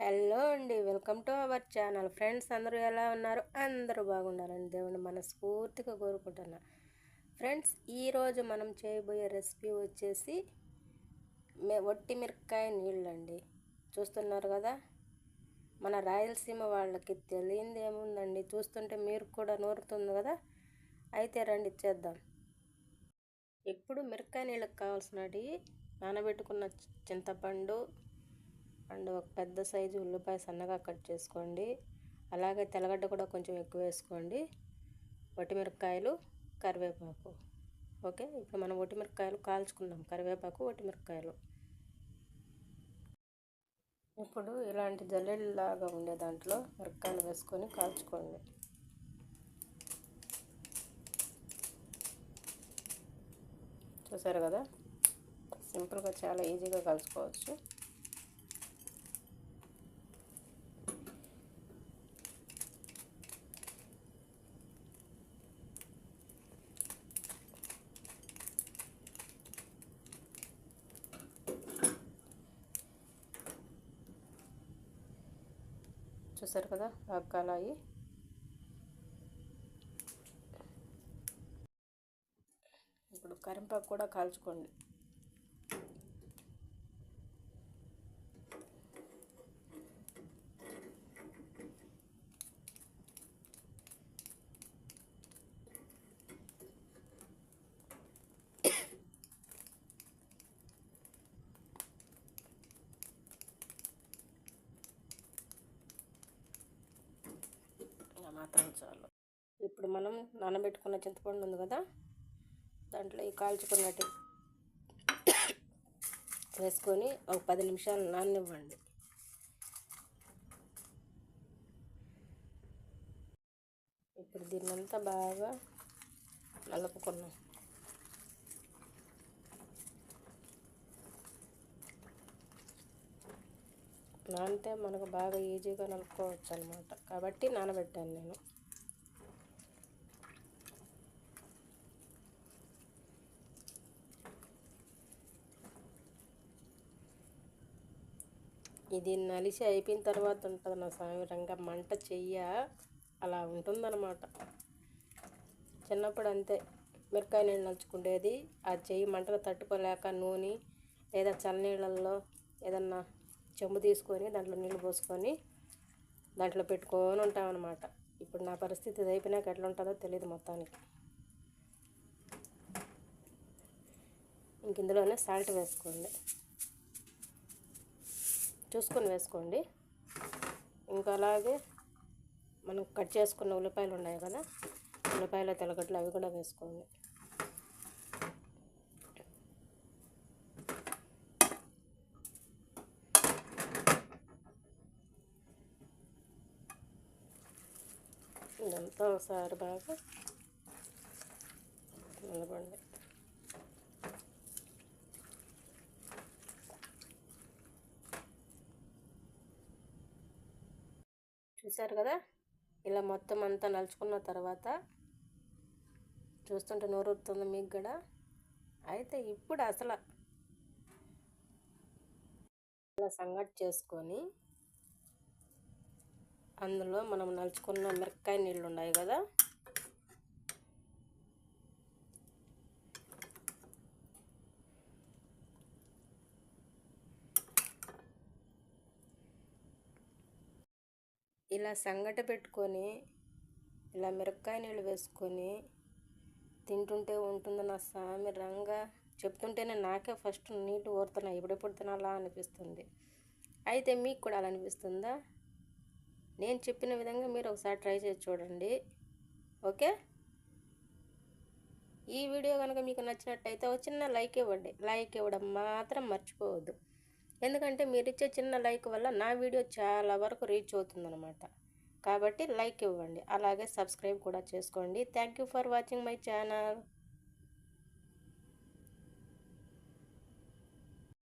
Hello అండి welcome to our channel. Friends అందరూ ఎలా ఉన్నారు? అందరూ బాగున్నారండి దేవుని మనస్ఫూర్తిగా కోరుకుంటున్నా. ఫ్రెండ్స్ ఈరోజు మనం చేయబోయే రెసిపీ వచ్చేసి మే వట్టి మిరపకాయ నీళ్ళండి. చూస్తున్నారు కదా? మన రాయలసీమ వాళ్ళకి తెలియంది ఏముందండి? చూస్తుంటే మీరు కూడా నూరుతుంది కదా? అయితే రండి ఇచ్చేద్దాం ఇప్పుడు మిరపకాయ నీళ్ళకి కావాల్సినవి నానబెట్టుకున్న చింతపండు అండ్ ఒక పెద్ద సైజు ఉల్లిపాయ సన్నగా కట్ చేసుకోండి. అలాగే తెల్లగడ్డ కూడా కొంచెం ఎక్కువ వేసుకోండి. వటిమిరపకాయలు కరివేపాకు. ఓకే? ఇప్పుడు మనం వటిమిరపకాయలు కాల్చుకుందాం. కరివేపాకు వటిమిరపకాయలు ఇప్పుడు ఇలాంటి జల్లెళ్ళలాగా ఉండే దాంట్లో మిరపకాయలు వేసుకొని కాల్చుకోండి. చూసారు కదా? సింపుల్గా చాలా ఈజీగా కలుసుకోవచ్చు చూసారు కదా కలాయి ఇప్పుడు కరింపాకు కూడా కాల్చుకోండి. మాత్రం చాలు. ఇప్పుడు మనం నానబెట్టుకున్న చింతపండు ఉంది కదా దాంట్లో ఈ కాల్చుకున్నట్టు వేసుకొని ఒక పది నిమిషాలు నాననివ్వండి. ఇప్పుడు దీన్నంతా బాగా నలుపుకున్నాం. నానితే మనకు బాగా ఈజీగా నలుపుకోవచ్చు అనమాట కాబట్టి నానబెట్టాను నేను. ఇది నలిసి అయిపోయిన తర్వాత ఉంటుంది నా సామిరంగా మంట చెయ్య అలా ఉంటుందన్నమాట. చిన్నప్పుడు అంతే మిరకాయ నీళ్ళు నలుచుకుండేది. ఆ చెయ్యి మంటలు తట్టుకోలేక నూనె లేదా చల్లనీళ్ళల్లో ఏదన్నా చెంబు తీసుకొని దాంట్లో నీళ్ళు పోసుకొని దాంట్లో పెట్టుకొని ఉంటామన్నమాట. ఇప్పుడు నా పరిస్థితి ఇది అయిపోయినాక ఎట్లా ఉంటుందో తెలియదు మొత్తానికి. ఇంక ఇందులోనే సాల్ట్ వేసుకోండి. చూసుకొని వేసుకోండి. ఇంకా అలాగే మనం కట్ చేసుకున్న ఉల్లిపాయలు ఉన్నాయి కదా ఉల్లిపాయల తెలగట్లు అవి కూడా వేసుకోండి. ఇదంతా ఒకసారి బాగా నిలబండి చూసారు కదా? ఇలా మొత్తం అంతా నలుచుకున్న తర్వాత చూస్తుంటే నోరుతుంది మీకు కూడా. అయితే ఇప్పుడు అసలు ఇలా సంగటి చేసుకొని అందులో మనం నలుచుకున్న మిరపకాయ నీళ్ళు ఉన్నాయి కదా. ఇలా సంగట పెట్టుకొని ఇలా మిరపకాయ నీళ్ళు వేసుకొని తింటుంటే ఉంటుంది నా సామి రంగా. చెప్తుంటేనే నాకే ఫస్ట్ నీళ్ళు ఊరుతున్నాయి. ఎప్పుడెప్పుడు తినాలా అనిపిస్తుంది. అయితే మీకు కూడా అలా అనిపిస్తుందా? నేను చెప్పిన విధంగా మీరు ఒకసారి ట్రై చేసి చూడండి. ఓకే? ఈ వీడియో కనుక మీకు నచ్చినట్టయితే ఒక చిన్న లైక్ ఇవ్వండి. లైక్ ఇవ్వడం మాత్రం మర్చిపోవద్దు. ఎందుకంటే మీరు ఇచ్చే చిన్న లైక్ వల్ల నా వీడియో చాలా వరకు రీచ్ అవుతుందన్నమాట. కాబట్టి లైక్ ఇవ్వండి. అలాగే సబ్స్క్రైబ్ కూడా చేసుకోండి. Thank you for watching my channel.